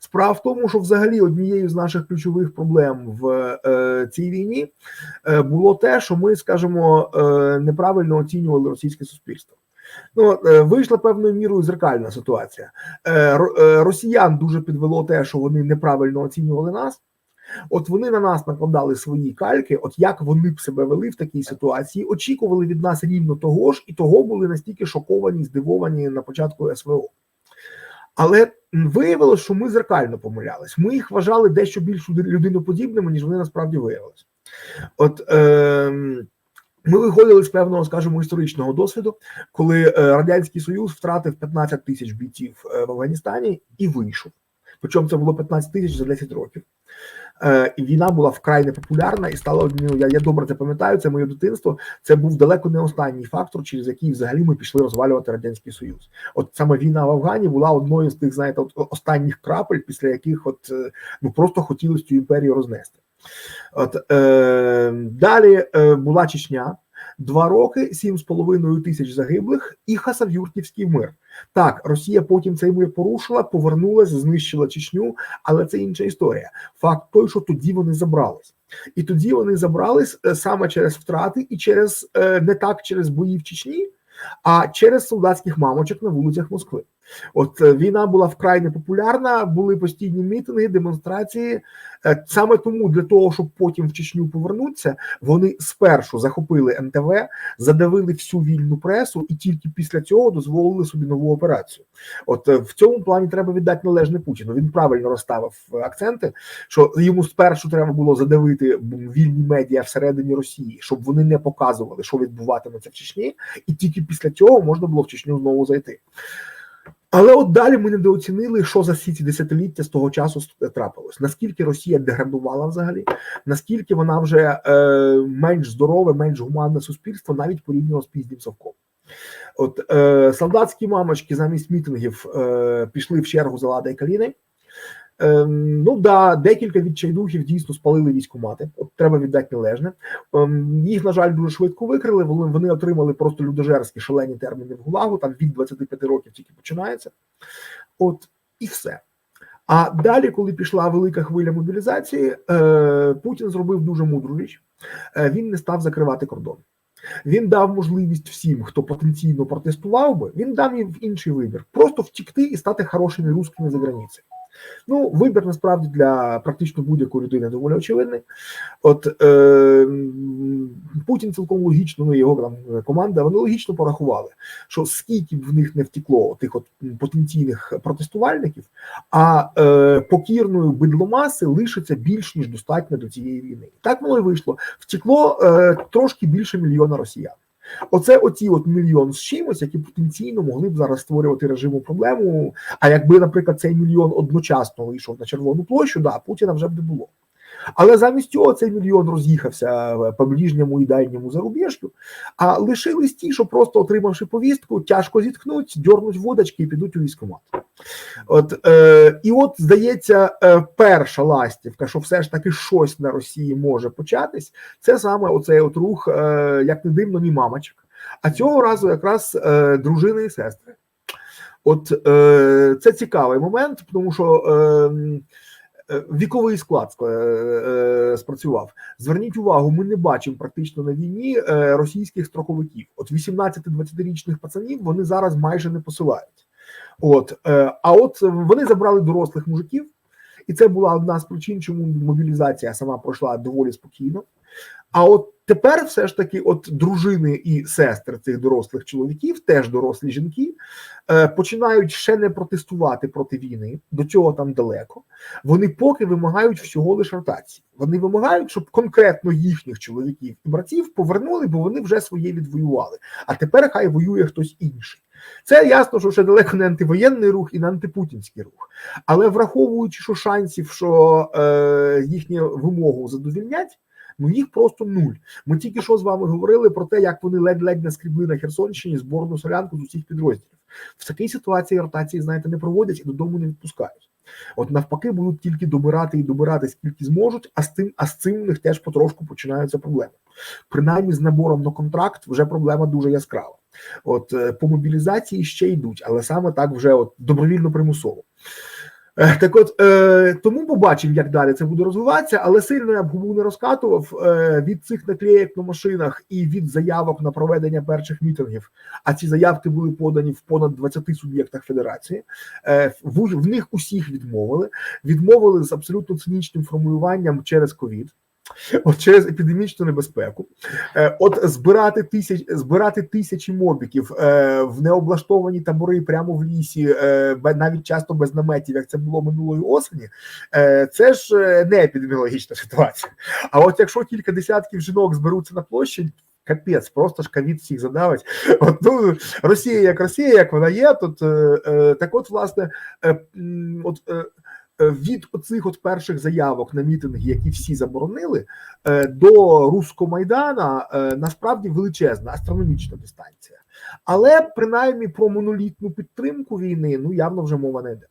Справа в тому, що взагалі однією з наших ключових проблем в е, цій війні е, було те, що ми, скажімо, е, неправильно оцінювали російське суспільство. Ну, е, вийшла певною мірою зеркальна ситуація. Е, ро- Росіян дуже підвело те, що вони неправильно оцінювали нас. От вони на нас накладали свої кальки, от як вони б себе вели в такій ситуації, очікували від нас рівно того ж, і того були настільки шоковані, здивовані на початку СВО. Але виявилось, що ми зеркально помилялись. Ми їх вважали дещо більш люди- людиноподібними, ніж вони насправді виявилися. От е, ми виходили з певного, скажімо, історичного досвіду, коли е, Радянський Союз втратив 15 тисяч бійців е, в Афганістані і вийшов. Причому це було 15 тисяч за 10 років. Е, і війна була вкрай непопулярна і стала однією. Я, я добре це пам'ятаю. Це моє дитинство. Це був далеко не останній фактор, через який взагалі ми пішли розвалювати радянський союз. От саме війна в Афгані була одною з тих, знаєте, от останніх крапель, після яких от е, ну просто хотілося цю імперію рознести. От е, далі е, була Чечня. Два роки, сім з половиною тисяч загиблих, і Хасавюртівський мир. Так, Росія потім цей мир порушила, повернулася, знищила Чечню, але це інша історія. Факт той, що тоді вони забрались, і тоді вони забрались е, саме через втрати і через е, не так через бої в Чечні, а через солдатських мамочок на вулицях Москви. От е, війна була вкрай непопулярна, були постійні мітинги, демонстрації. Е, Саме тому для того, щоб потім в Чечню повернутися, вони спершу захопили НТВ, задавили всю вільну пресу, і тільки після цього дозволили собі нову операцію. От е, в цьому плані треба віддати належне Путіну. Він правильно розставив акценти, що йому спершу треба було задавити вільні медіа всередині Росії, щоб вони не показували, що відбуватиметься в Чечні, і тільки після цього можна було в Чечню знову зайти. Але от далі ми недооцінили, що за всі ці десятиліття з того часу трапилось. Наскільки Росія деградувала взагалі, наскільки вона вже е, менш здорове, менш гуманне суспільство, навіть порівняно з пізнім совком. От е, солдатські мамочки замість мітингів е, пішли в чергу за лади і Каліни. Ем, ну да, декілька відчайдухів дійсно спалили військкомати. От треба віддати належне. Ем, їх, на жаль, дуже швидко викрили. Вони, вони отримали просто людожерські шалені терміни в ГУЛАГу, там від 25 років тільки починається. От і все. А далі, коли пішла велика хвиля мобілізації, е, Путін зробив дуже мудру річ. Е, він не став закривати кордон. Він дав можливість всім, хто потенційно протестував би, він дав їм інший вибір: просто втікти і стати хорошими русскими за границею. Ну, вибір насправді для практично будь-якої людини доволі очевидний. От е, Путін цілком логічно, ну його там команда, вони логічно порахували, що скільки б в них не втекло тих от потенційних протестувальників, а е, покірної бидломаси лишиться більш ніж достатньо до цієї війни. Так воно і вийшло. Втекло е, трошки більше мільйона росіян. Оце оці от мільйон з чимось, які потенційно могли б зараз створювати режиму проблему. А якби, наприклад, цей мільйон одночасно вийшов на Червону площу, да, Путіна вже б не було. Але замість цього цей мільйон роз'їхався по ближньому і дальньому зарубіжку, а лишились ті, що просто отримавши повістку, тяжко зіткнуть, дьорнуть водочки і підуть у військкомат. От е, і от здається, е, перша ластівка, що все ж таки щось на Росії може початись, це саме оцей от рух, е, як не дивно, ні мамочок. А цього разу якраз е, дружини і сестри. От е, це цікавий момент, тому що е, віковий склад е, е, спрацював. Зверніть увагу, ми не бачимо практично на війні е, російських строковиків. От 18-20-річних пацанів вони зараз майже не посилають. От, е, а от вони забрали дорослих мужиків, і це була одна з причин, чому мобілізація сама пройшла доволі спокійно. А от тепер все ж таки, от дружини і сестри цих дорослих чоловіків, теж дорослі жінки, е, починають ще не протестувати проти війни. До цього там далеко. Вони поки вимагають всього лише ротації. Вони вимагають, щоб конкретно їхніх чоловіків і братів повернули, бо вони вже своє відвоювали. А тепер хай воює хтось інший. Це ясно, що ще далеко не антивоєнний рух і не антипутінський рух. Але враховуючи, що шансів, що е, їхню вимогу задовільнять, ну їх просто нуль. Ми тільки що з вами говорили про те, як вони ледь-ледь наскрібли на Херсонщині зборну солянку з усіх підрозділів. В такій ситуації ротації, знаєте, не проводять і додому не відпускають. От навпаки, будуть тільки добирати і добирати скільки зможуть, а з тим, а з цим у них теж потрошку починаються проблеми. Принаймні з набором на контракт вже проблема дуже яскрава. От е, по мобілізації ще йдуть, але саме так вже от добровільно примусово. Е, Так от е, тому побачимо, як далі це буде розвиватися, але сильно я б губу не розкатував е, від цих наклеєк на машинах і від заявок на проведення перших мітингів. А ці заявки були подані в понад 20 суб'єктах федерації. Е, в, в них усіх відмовили. Відмовили з абсолютно цинічним формулюванням через ковід. От через епідемічну небезпеку, Е, от збирати тисяч збирати тисячі мобіків е, в необлаштовані табори прямо в лісі, е, навіть часто без наметів, як це було минулої осені. Це ж не епідеміологічна ситуація. А от якщо кілька десятків жінок зберуться на площі. Капець, просто ж ковід всіх задавить. От ну Росія як Росія, як вона є. Тут так, от власне, от від оцих от перших заявок на мітинги, які всі заборонили, е, до Руського Майдана е, насправді величезна астрономічна дистанція. Але принаймні про монолітну підтримку війни ну явно вже мова не йде.